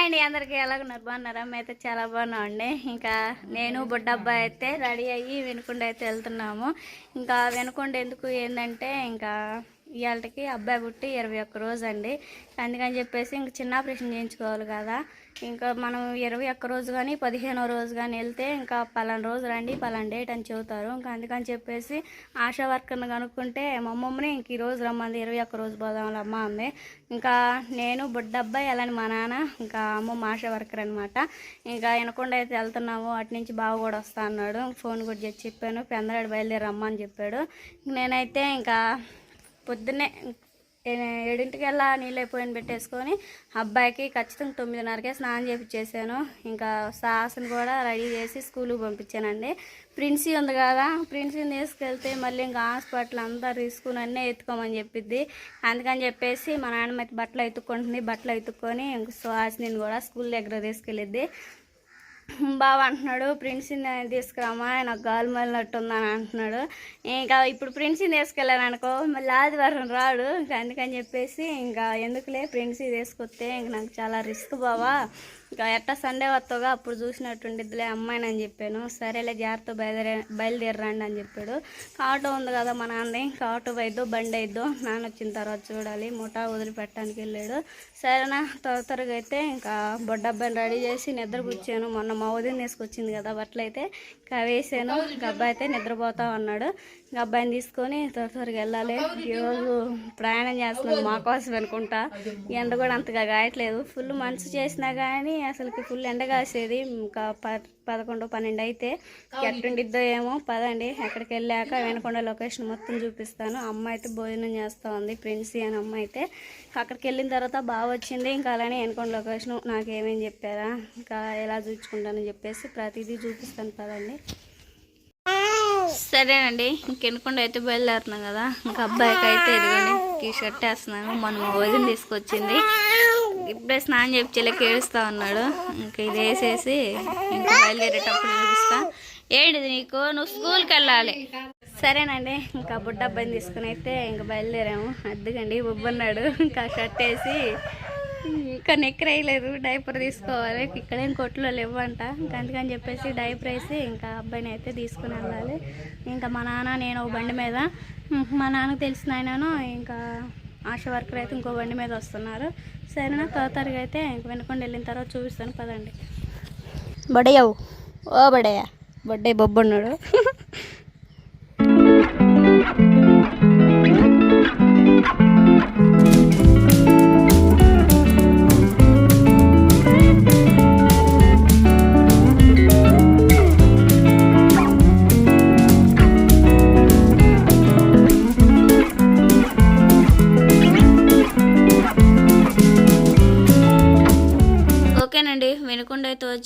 Hi అండి అందరికీ ఎలాగున్నారు? బాగున్నారా? అయితే చాలా బాగున్నామండి. ఇంకా నేను బుడ్డబ్బాయి అయితే రెడీ అయ్యి వెనుకొండ అయితే వెళ్తున్నాము. ఇంకా వెనుకొండ ఎందుకు ఏంటంటే ఇంకా ఇవాళకి అబ్బాయి పుట్టి ఇరవై ఒక్క రోజు అండి. అందుకని చెప్పేసి ఇంక చిన్న ఆపరేషన్ చేయించుకోవాలి కదా. ఇంకా మనం ఇరవై ఒక్క రోజు కానీ పదిహేనో రోజు కానీ వెళ్తే ఇంకా పలానా రోజు రండి పలానా డేట్ అని చెబుతారు. ఇంకా అందుకని చెప్పేసి ఆశా వర్కర్ని కనుక్కుంటే మా అమ్మమ్మని ఇంక ఈ రోజు రమ్మంది ఇరవై ఒక్క రోజు పోదాం అమ్మ అంది. ఇంకా నేను బుడ్డబ్బాయి అలాని మా నాన్న ఇంకా అమ్మమ్మ ఆశా వర్కర్ అనమాట ఇంకా వినకుండా అయితే వెళ్తున్నాము అటు నుంచి బావ కూడా వస్తా అన్నాడు. ఫోన్ కూడా చేసి చెప్పాను పెందరాడు బయలుదేరి రమ్మని చెప్పాడు. నేనైతే ఇంకా పొద్దున్నే ఏడింటికి వెళ్ళా నీళ్ళు అయిపోయిన పెట్టేసుకొని అబ్బాయికి ఖచ్చితంగా తొమ్మిదిన్నరకే స్నానం చేపించేసాను ఇంకా సాస్ని కూడా రెడీ చేసి స్కూల్కి పంపించానండి. ప్రిన్సీ ఉంది కదా ప్రిన్సీని తీసుకెళ్తే మళ్ళీ ఇంకా హాస్పిటల్ అంతా రిస్కుని అన్నీ ఎత్తుకోమని చెప్పిద్ది. అందుకని చెప్పేసి మా నాన్నమ్మ అయితే బట్టలు ఎత్తుక్కుంటుంది. బట్టలు ఎత్తుక్కొని ఇంక సుహాసిని కూడా స్కూల్ దగ్గర తీసుకెళ్ళిద్ది. బావ అంటున్నాడు ప్రిన్స్ని తీసుకురామా? నాకు గాలి మళ్ళినట్టుందని అంటున్నాడు. ఇంకా ఇప్పుడు ప్రిన్స్ని తీసుకెళ్ళాను అనుకో మళ్ళీ ఆదివారం రాడు. ఇంకా అందుకని చెప్పేసి ఇంకా ఎందుకులే ప్రిన్సీ తీసుకొస్తే ఇంక నాకు చాలా రిస్క్ బావా. ఎట్టా సండే వస్తాగా అప్పుడు చూసినట్టుండిద్దిలే అమ్మాయిని అని చెప్పాను. సరేలే జాగ్రత్త బయలుదేరే బయలుదేరండి అని చెప్పాడు. ఆటో ఉంది కదా మా నాన్నది ఇంకా ఆటో అయిద్దో బండి అయిద్దో నాన్న వచ్చిన తర్వాత చూడాలి. ముఠా వదిలిపెట్టడానికి వెళ్ళాడు. సరేనా త్వర త్వరగా అయితే ఇంకా బొడ్డబ్బాయిని రెడీ చేసి నిద్ర కూర్చాను మొన్న మా వదిన తీసుకొచ్చింది కదా బట్టలు అయితే ఇంకా వేసాను. ఇంకా అబ్బాయి అయితే నిద్రపోతా ఉన్నాడు. అబ్బాయిని తీసుకొని త్వర త్వరగా వెళ్ళాలి. ఈరోజు ప్రయాణం చేస్తున్నాను మా కోసం అనుకుంటా. ఎండ కూడా అంతగా కాయట్లేదు. ఫుల్ మంచు చేసినా కానీ అసలుకి ఫుల్ ఎండ కాసేది. ఇంకా ప పదకొండు పన్నెండు అయితే ఎట్టుండిద్దో ఏమో. పదండి. ఎక్కడికి వెళ్ళాక వెనకొండ లొకేషన్ మొత్తం చూపిస్తాను. అమ్మ అయితే భోజనం చేస్తూ ఉంది. ప్రిన్సీ అని అమ్మ అయితే అక్కడికి వెళ్ళిన తర్వాత బాగా వచ్చింది. ఇంకా అలానే వెనకొండ లొకేషన్ ఏమేమి చెప్పారా? ఇంకా ఎలా చూపించుకుంటానని చెప్పేసి ప్రతిదీ చూపిస్తాను. పదండి. సరేనండి. ఇంకెనకుండా అయితే బయలుదేరుతున్నాం కదా. ఇంకా అబ్బాయికి అయితే ఇదిగోండి టీ షర్ట్ వేస్తున్నాను. మొన్న మా వదిన తీసుకొచ్చింది. ఇప్పుడే స్నానం చేపించలేక ఏడుస్తా ఉన్నాడు. ఇంకా ఇది వేసేసి ఇంకా బయలుదేరేటప్పుడు చూపిస్తా. ఏంటిది నీకు? నువ్వు స్కూల్కి వెళ్ళాలి సరేనండి. ఇంకా బుడ్డ అబ్బాయిని తీసుకుని అయితే ఇంకా బయలుదేరాము. అద్దుకండి బొబ్బన్నాడు. ఇంకా షర్ట్ వేసి ఇంకా నెక్ వేయలేదు. డైపర్ తీసుకోవాలి. ఇక్కడేం కొట్లో లేవంట. ఇంకా అందుకని చెప్పేసి డైపర్ వేసి ఇంకా అబ్బాయిని అయితే తీసుకుని వెళ్ళాలి. ఇంకా మా నాన్న నేను ఒక బండి మీద. మా నాన్నకు తెలిసిన ఆయనను ఇంకా ఆశా వర్కర్ అయితే ఇంకో బండి మీద వస్తున్నారు. సరేనా? త్వరగా అయితే ఇంక వెనుకొని వెళ్ళిన తర్వాత చూపిస్తాను. పదండి. బడయ్యవు. ఓ బడయ్య. బొడ్డయ్య బొబ్బున్నాడు.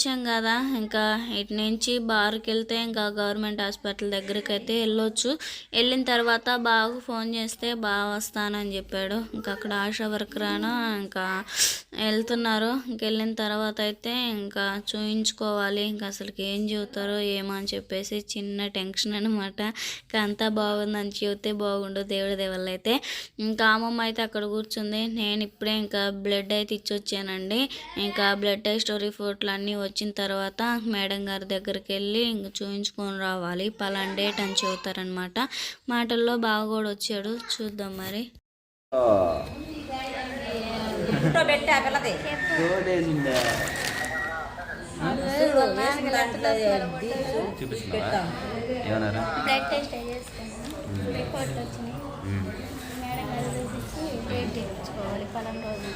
వినకుండా అయితే వచ్చాం కదా ఇంకా ఇటు నుంచి బార్కి వెళ్తే ఇంకా గవర్నమెంట్ హాస్పిటల్ దగ్గరికి అయితే వెళ్ళొచ్చు. వెళ్ళిన తర్వాత బాగా ఫోన్ చేస్తే బాగా వస్తానని చెప్పాడు. ఇంకా అక్కడ ఆశా వర్కర్ ఇంకా వెళ్తున్నారు. ఇంక వెళ్ళిన తర్వాత అయితే ఇంకా చూయించుకోవాలి. ఇంకా అసలుకి ఏం చెబుతారో ఏమో అని చెప్పేసి చిన్న టెన్షన్ అనమాట ఇంకా అంతా బాగుందని చెబితే బాగుండు దేవుడి దేవల్ల అయితే. ఇంకా అమ్మమ్మ అయితే అక్కడ కూర్చుంది. నేను ఇప్పుడే ఇంకా బ్లడ్ అయితే ఇచ్చొచ్చానండి. ఇంకా బ్లడ్ టెస్ట్ రిపోర్ట్లు అన్నీ వచ్చిన తర్వాత మేడం గారు దగ్గరికి వెళ్ళి ఇంక చూయించుకొని రావాలి. పలానా డేట్ అని చెబుతారనమాట మాటల్లో బాగా కూడా వచ్చాడు. చూద్దాం మరి. రిపోర్ట్లు వచ్చినాయి. మేడం గారు డేట్ పలానా రోజు.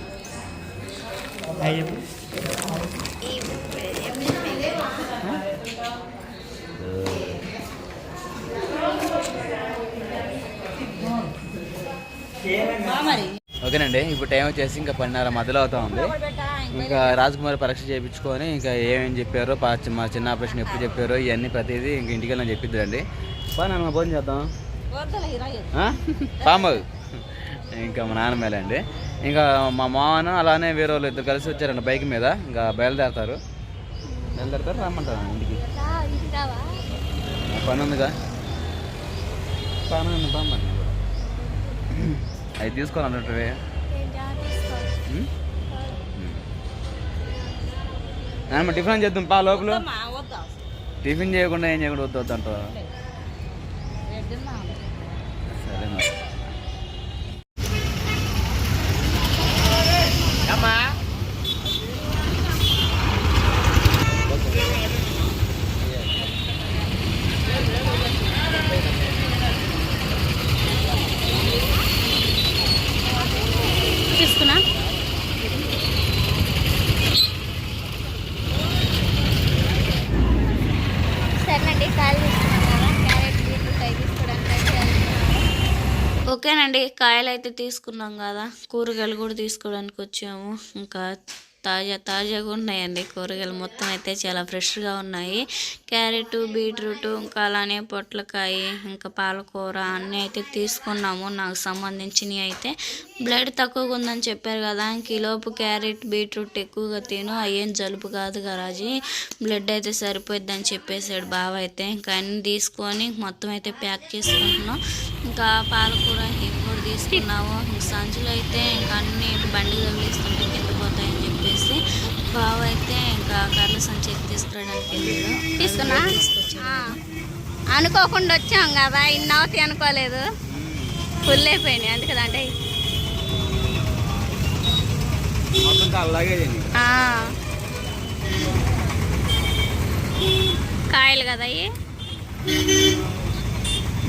ఓకేనండి ఇప్పుడు టైం వచ్చేసి ఇంకా పన్నెండున్నర మధ్యలో అవుతా ఉంది. ఇంకా రాజకుమారి పరీక్ష చేయించుకొని ఇంకా ఏమేమి చెప్పారో పా- మా చిన్న ఆపరేషన్ ఎప్పుడు చెప్పారో ఇవన్నీ ప్రతిదీ ఇంక ఇంటికి వెళ్ళి చెప్పిద్దండి బా నాన్న భోజనం చేద్దాం. ఆ? పాము. ఇంకా మా నాన్న మేలే అండి ఇంకా మా మామను అలానే వేరే వాళ్ళు ఇద్దరు కలిసి వచ్చారండి బైక్ మీద. ఇంకా బయలుదేరతారు. బయలుదేరతారు రమ్మంటారు ఇంటికి? పని ఉందిగా పని ఉంది బామ్మని అవి నాన్న టిఫిన్ చేద్దాం పా లోపల. టిఫిన్ చేయకుండా ఏం చేయకుండా వద్దు వద్దు అంటావా సరే మరి తీసుకున్నా సరేనండి కాయలు తీసుకున్నాం కదా క్యారెట్ బీట్రూట్ అవి తీసుకోవడానికి అయితే వెళ్తున్నాము. ఓకేనండి కాయలు అయితే తీసుకున్నాం కదా. కూరగాయలు కూడా తీసుకోవడానికి వచ్చాము ఇంకా తాజా తాజాగా ఉన్నాయండి కూరగాయలు. మొత్తం అయితే చాలా ఫ్రెష్గా ఉన్నాయి. క్యారెట్ బీట్రూట్ ఇంకా అలానే పొట్లకాయ ఇంకా పాలకూర అన్నీ అయితే తీసుకున్నాము. నాకు సంబంధించినవి అయితే బ్లడ్ తక్కువగా ఉందని చెప్పారు కదా. ఇంక క్యారెట్ బీట్రూట్ ఎక్కువగా తిను. అయ్యేం జలుబు కాదు గరాజీ. బ్లడ్ అయితే సరిపోద్దని చెప్పేశాడు బావ అయితే. ఇంకా అన్నీ తీసుకొని మొత్తం అయితే ప్యాక్ చేసుకుంటున్నాం. ఇంకా పాలకూర ఇవి కూడా తీసుకున్నాము సంచులు అయితే ఇంకా అన్ని బండి తగిలిస్తుంటే కింద చెప్పేసి బావ అయితే ఇంకా కర్ల సంచి తీసుకురావడానికి వెళ్ళాడు. తీసుకున్నా? అనుకోకుండా వచ్చాం కదా ఇన్ని అవుతాయి అనుకోలేదు. ఫుల్ అయిపోయినాయి అందుకదా అంటే కాయలు కదా అవి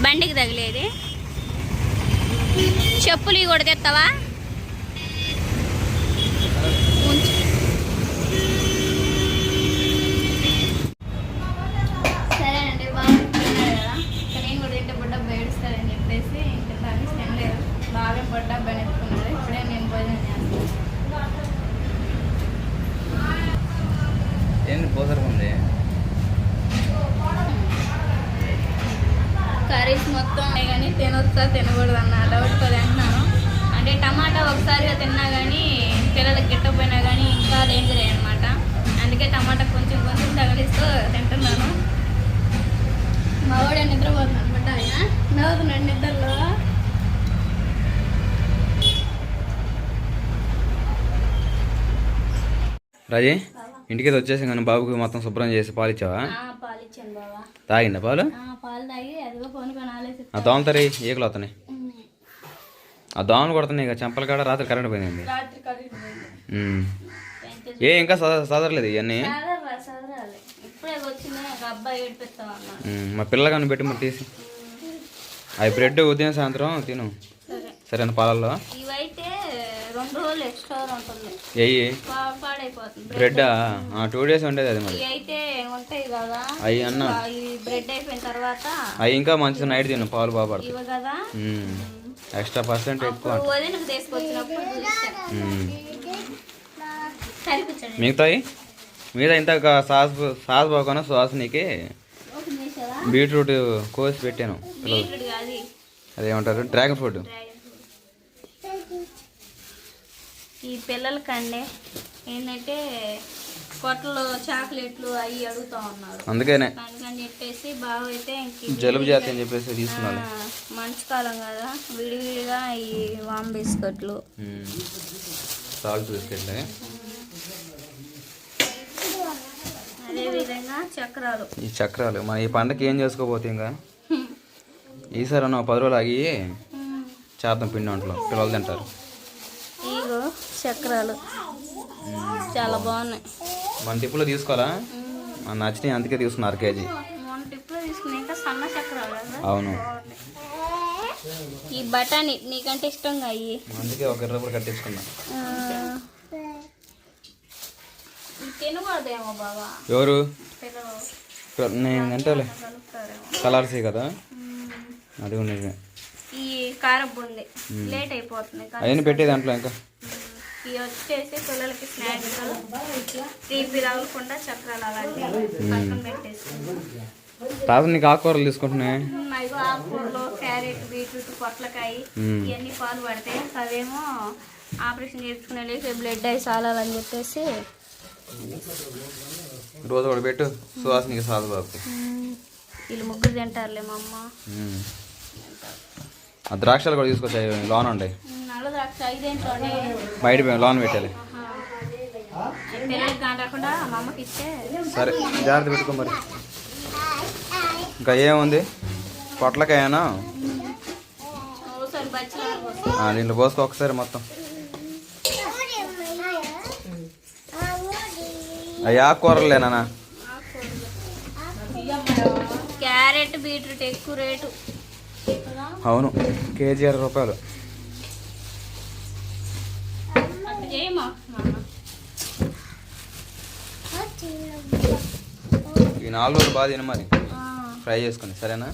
బండికి తగిలేది? చెప్పులు ఇవి కూడా తెస్తావా ఎత్తుకున్నాడు ఇప్పుడే నేను భోజనం చేస్తాను. ఏంది పోసరం ఉంది? కర్రీస్ మొత్తం ఉన్నాయి కానీ తినొచ్చా తినకూడదు అన్న డౌట్తో తింటున్నాను అంటే టమాటా ఒకసారిగా తిన్నా కానీ పిల్లలకి గిట్టపోయినా కానీ ఇంకా డేంజరే అనమాట అందుకే టమాటా కొంచెం కొంచెం తగిలిస్తూ తింటున్నాను. మా వాడే నిద్రపోతున్నాను అనమాట ఆయన. నవ్వుతున్నాడు నిద్రలో. రాజీ ఇంటికి వచ్చేసి కానీ బాబుకి మొత్తం శుభ్రం చేసి పాలు ఇచ్చావా? తాగిందా పాలు? ఆ దోమలు తరి ఈకలు వస్తున్నాయి? ఆ దోమలు కొడుతున్నాయి ఇక చెంపల కాడ రాత్రి కరెంట్ పోయింది. ఏ ఇంకా సద- సదరలేదు ఇవన్నీ? మా పిల్లగాని పెట్టి మరి తీసి. అవి బ్రెడ్ ఉదయం సాయంత్రం తిను. సరే. సరేనా పాలల్లో? పాడైపోతుంది. బ్రెడ్ టూ డేస్ ఉండేది అది మరి. అవి అన్న. బ్రెడ్ అయిపోయిన తర్వాత అవి ఇంకా మంచిది నైట్ తిను పాలు బాగా కదా. ఎక్స్ట్రా పర్సెంట్ ఎక్కువ మిగతాయి? మీద ఇంత సాస్ సాస్ బాగున్నా ఒక నిమిషాలా బీట్రూట్ కోసి పెట్టాను. అదేమంటారు? Dragon fruit. ఈ పిల్లలకండి ఏంటంటే కొట్టలు చాక్లెట్లు అవి అడుగుతా ఉన్నారు అందుకనే. అందుకని చెప్పేసి బాగా అయితే జలుబు జాతి అని చెప్పేసి తీసుకున్నాను మంచు కాలం కదా విడివిడిగా ఈ వామ్ బిస్కెట్లు సాల్ట్ బిస్కెట్లే. చక్రాలు. ఈ చక్రాలు. మన ఈ పండగకి ఏం చేసుకోపోతే ఇంకా? ఈసారి అన్న పది రోజులు ఆగి చేద్దాం పిండి వంటలు. పిల్లలు తింటారు. చక్రాలు. చాలా బాగున్నాయి. మన టిప్పులో తీసుకోవాలా? మన నచ్చినాయి అందుకే తీసుకున్నారు కేజీ. అవును. ఈ బఠానీ నీకంటే ఇష్టంగా అయ్యి అందుకే ఒక ఇరవై రూపాయలు కట్టించుకున్నా. తినకూడదేమో బాబా ఎవరు? నేను తింటాలే. కలుపుతారేమో. కలర్స్ కదా? అది నిజమే. ఈ కారం ఉంది లేట్ అయిపోతుంది అవన్నీ పెట్టే దాంట్లో ఇంకా. ఇవి వచ్చేసి పిల్లలకి స్నాక్స్ తీపి తగలకుండా చక్రాలు అలాంటివి పక్కన పెట్టేసి తాత నీకు ఆకుకూరలు తీసుకుంటున్నాయి? ఆకుకూరలు క్యారెట్ బీట్రూట్ పొట్లకాయ. ఇవన్నీ పాలు పడతాయి అవేమో ఆపరేషన్ చేయించుకునే బ్లడ్ అయి సాలాలని చెప్పేసి రోజు ఒకటి పెట్టు సువాసనకి సాధు మ్మ్. వీళ్ళు ముగ్గురు తింటారులే మా అమ్మ. ద్రాక్షలు కూడా తీసుకొచ్చాయి లోన్ ఉండే. బయట లోన్ పెట్టాలి. సరే జాగ్రత్త పెట్టుకో మరి. ఇంకా ఏముంది? పొట్లకాయనా? దీంట్లో పోసుకో ఒకసారి మొత్తం. అవి ఆకుకూరలేనా క్యారెట్ బీట్రూట్ ఎక్కువ రేటు. అవును కేజీ ఇరవై రూపాయలు. ఈ నాలుగు రోజులు బాగా తిన మరి. ఫ్రై చేసుకుని సరేనా?